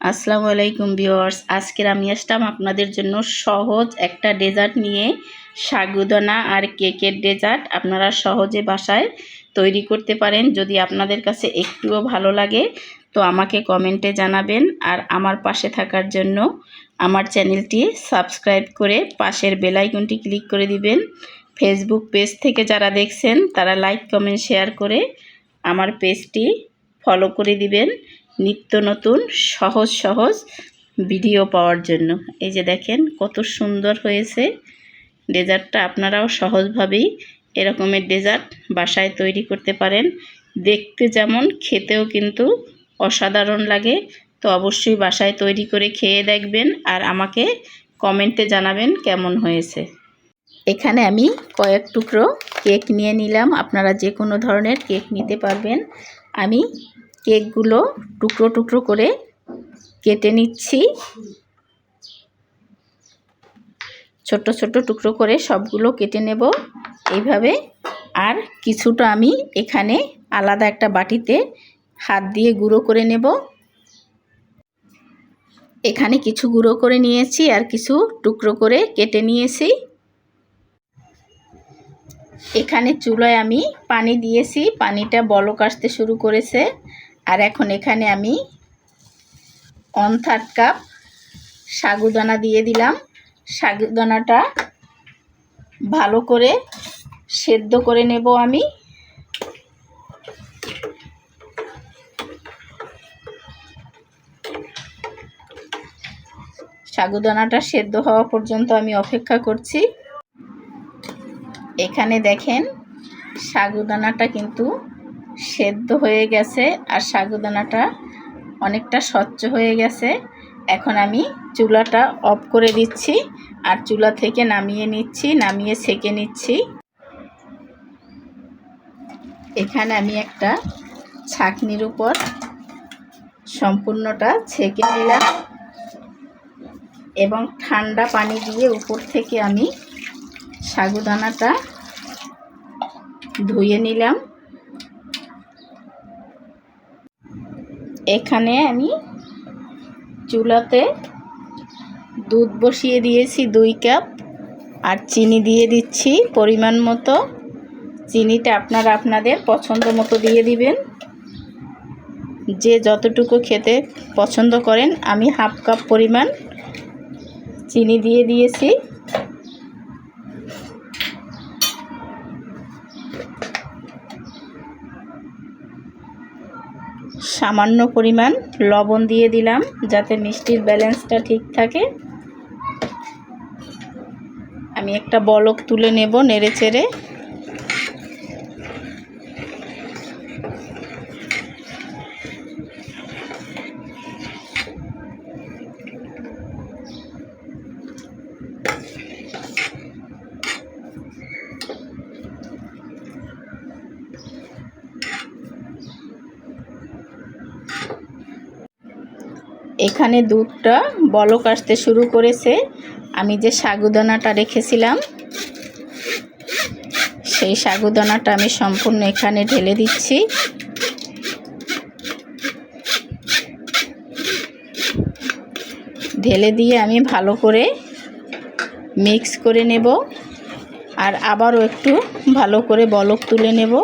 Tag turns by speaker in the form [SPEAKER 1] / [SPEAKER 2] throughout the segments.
[SPEAKER 1] আসসালামু আলাইকুম ভিওয়ার্স আজকের আমি আসলাম আপনাদের জন্য সহজ একটা ডেজার্ট নিয়ে। সাগুদানা আর কেকের ডেজার্ট আপনারা সহজে বাসায় তৈরি করতে পারেন। যদি আপনাদের কাছে একটুও ভালো লাগে, তো আমাকে কমেন্টে জানাবেন। আর আমার পাশে থাকার জন্য আমার চ্যানেলটি সাবস্ক্রাইব করে পাশের বেলাইকনটি ক্লিক করে দিবেন। ফেসবুক পেজ থেকে যারা দেখছেন, তারা লাইক, কমেন্ট, শেয়ার করে আমার পেজটি ফলো করে দিবেন। নিত্য নতুন, সহজ সহজ ভিডিও পাওয়ার জন্য। এই যে দেখেন, কত সুন্দর হয়েছে ডেজার্টটা। আপনারাও সহজভাবেই এরকমের ডেজার্ট বাসায় তৈরি করতে পারেন। দেখতে যেমন, খেতেও কিন্তু অসাধারণ লাগে। তো অবশ্যই বাসায় তৈরি করে খেয়ে দেখবেন আর আমাকে কমেন্টে জানাবেন কেমন হয়েছে। এখানে আমি কয়েক টুকরো কেক নিয়ে নিলাম। আপনারা যে কোনো ধরনের কেক নিতে পারবেন। আমি কেকগুলো টুকরো টুকরো করে কেটে নিচ্ছি। ছোট ছোট টুকরো করে সবগুলো কেটে নেব। এইভাবে আর কিছুটা আমি এখানে আলাদা একটা বাটিতে হাত দিয়ে গুঁড়ো করে নেব। এখানে কিছু গুঁড়ো করে নিয়েছি আর কিছু টুকরো করে কেটে নিয়েছি। এখানে চুলায় আমি পানি দিয়েছি। পানিটা বলক আসতে শুরু করেছে। আর এখন এখানে আমি ওয়ান থার্ড কাপ সাগুদানা দিয়ে দিলাম। সাগুদানাটা ভালো করে সেদ্ধ করে নেব আমি। সাগুদানাটা সেদ্ধ হওয়া পর্যন্ত আমি অপেক্ষা করছি। এখানে দেখেন সাগুদানাটা কিন্তু সেদ্ধ হয়ে গেছে আর সাগুদানাটা অনেকটা স্বচ্ছ হয়ে গেছে। এখন আমি চুলাটা অফ করে দিচ্ছি আর চুলা থেকে নামিয়ে নিচ্ছি, নামিয়ে সেকে নিচ্ছি। এখানে আমি একটা ছাকনির উপর সম্পূর্ণটা ছেঁকে নিলাম এবং ঠান্ডা পানি দিয়ে উপর থেকে আমি সাগুদানাটা ধুয়ে নিলাম। এখানে আমি চুলাতে দুধ বসিয়ে দিয়েছি দুই কাপ আর চিনি দিয়ে দিচ্ছি পরিমাণ মতো। চিনিটা আপনারা আপনাদের পছন্দ মতো দিয়ে দিবেন। যে যতটুকু খেতে পছন্দ করেন, আমি হাফ কাপ পরিমাণ চিনি দিয়ে দিয়েছি। সামান্য পরিমাণ লবণ দিয়ে দিলাম যাতে মিষ্টির ব্যালেন্সটা ঠিক থাকে। আমি একটা বলক তুলে নেব নেড়ে চেড়ে। এখানে দুধটা বলক আসতে শুরু করেছে। আমি যে সাগুদানাটা রেখেছিলাম, সেই সাগুদানাটা আমি সম্পূর্ণ এখানে ঢেলে দিচ্ছি। ঢেলে দিয়ে আমি ভালো করে মিক্স করে নেব, আর আবারও একটু ভালো করে বলক তুলে নেব।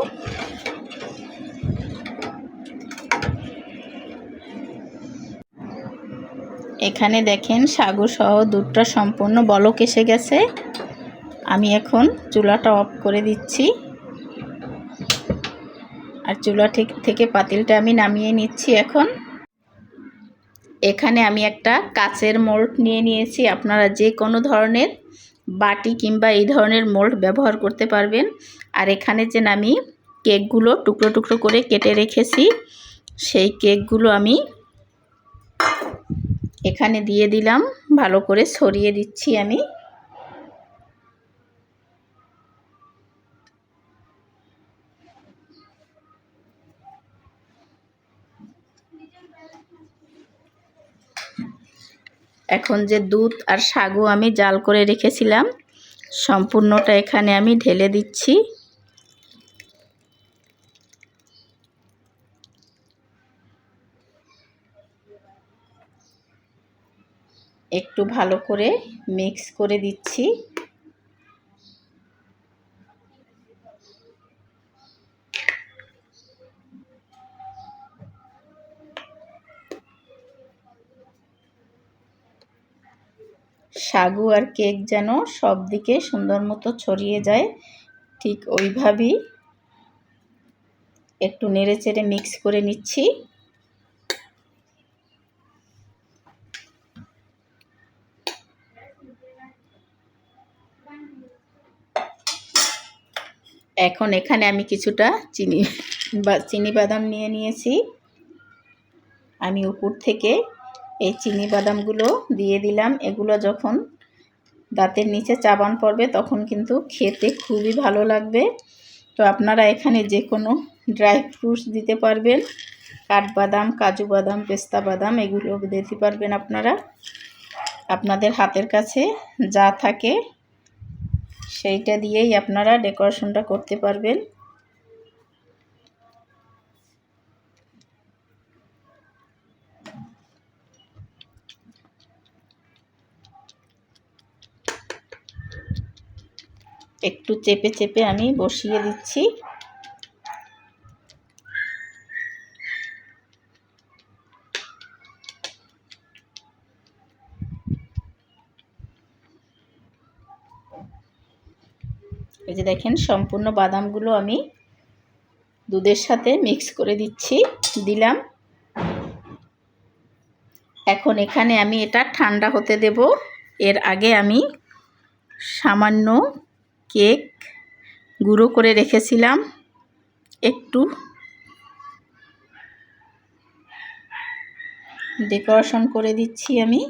[SPEAKER 1] এখানে দেখেন সাগু সহ দুধটা সম্পূর্ণ বলক এসে গেছে। আমি এখন চুলাটা অফ করে দিচ্ছি। আর চুলা থেকে পাতিলটা আমি নামিয়ে নিচ্ছি এখন। এখানে আমি একটা কাচের মোল্ড নিয়ে নিয়েছি। আপনারা যে কোনো ধরনের বাটি কিংবা এই ধরনের মোল্ড ব্যবহার করতে পারবেন। আর এখানে যে আমি কেকগুলো টুকরো টুকরো করে কেটে রেখেছি, সেই কেকগুলো আমি এখানে দিয়ে দিলাম। ভালো করে ছড়িয়ে দিচ্ছি আমি। এখন যে দুধ আর সাগু আমি জাল করে রেখেছিলাম, সম্পূর্ণটা এখানে আমি ঢেলে দিচ্ছি। একটু ভালো করে মিক্স করে দিচ্ছি। সাগু আর কেক যেন সব দিকে সুন্দর মতো ছড়িয়ে যায়, ঠিক ওইভাবেই। একটু নেড়ে চেড়ে মিক্স করে নিচ্ছি। এখন এখানে আমি কিছুটা চিনি, বা চিনি বাদাম নিয়ে নিয়েছি। আমি উপর থেকে এই চিনি বাদামগুলো দিয়ে দিলাম। এগুলো যখন দাঁতের নিচে চাবান পড়বে তখন কিন্তু খেতে খুবই ভালো লাগবে। তো আপনারা এখানে যে কোনো ড্রাই ফ্রুটস দিতে পারবেন। কাঠবাদাম, কাজু বাদাম, পেস্তা বাদাম এগুলো দিতে পারবেন আপনারা। আপনাদের হাতের কাছে যা থাকে সেইটা দিয়েই আপনারা ডেকোরেশনটা করতে পারবেন। একটু চেপে চেপে আমি বসিয়ে দিচ্ছি। এই যে দেখেন, সম্পূর্ণ বাদামগুলো আমি দুধের সাথে মিক্স করে দিচ্ছি, দিলাম। এখন এখানে আমি এটা ঠান্ডা হতে দেব। এর আগে আমি সামান্য কেক গুঁড়ো করে রেখেছিলাম, একটু। ডেকোরেশন করে দিচ্ছি আমি।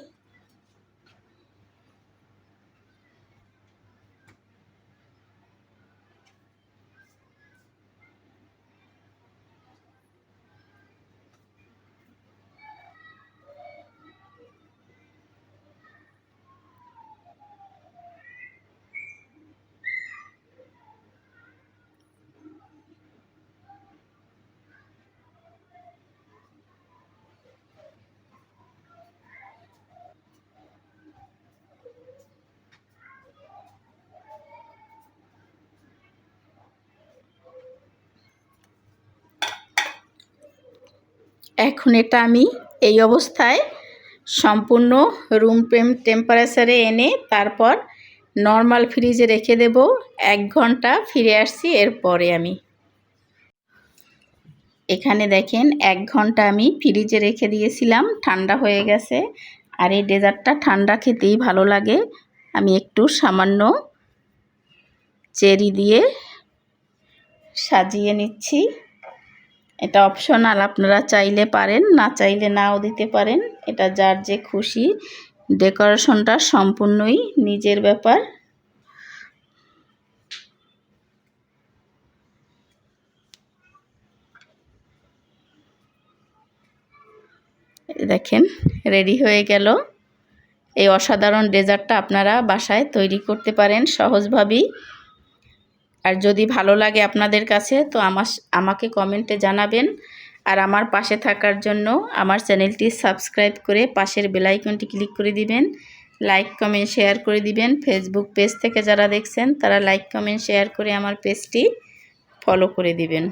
[SPEAKER 1] এখন এটা আমি এই অবস্থায় সম্পূর্ণ রুম টেম্পারেচারে এনে তারপর নর্মাল ফ্রিজে রেখে দেব। এক ঘণ্টা ফিরে আসছি এরপরে আমি। এখানে দেখেন এক ঘণ্টা আমি ফ্রিজে রেখে দিয়েছিলাম, ঠান্ডা হয়ে গেছে। আর এই ডেজার্টটা ঠান্ডা খেতেই ভালো লাগে। আমি একটু সামান্য চেরি দিয়ে সাজিয়ে নিচ্ছি। এটা অপশনাল আপনারা চাইলে পারেন, না চাইলে নাও দিতে পারেন। এটা যার যে খুশি, ডেকোরেশনটা সম্পূর্ণই নিজের ব্যাপার। দেখেন রেডি হয়ে গেল। এই অসাধারণ ডেজার্টটা আপনারা বাসায় তৈরি করতে পারেন সহজভাবেই। আর যদি ভালো লাগে আপনাদের কাছে, তো আমার আমাকে কমেন্টে জানাবেন। আর আমার পাশে থাকার জন্য আমার চ্যানেলটি সাবস্ক্রাইব করে পাশের বেলাইকনটি ক্লিক করে দিবেন। লাইক, কমেন্ট, শেয়ার করে দিবেন। ফেসবুক পেজ থেকে যারা দেখছেন, তারা লাইক, কমেন্ট, শেয়ার করে আমার পেজটি ফলো করে দিবেন।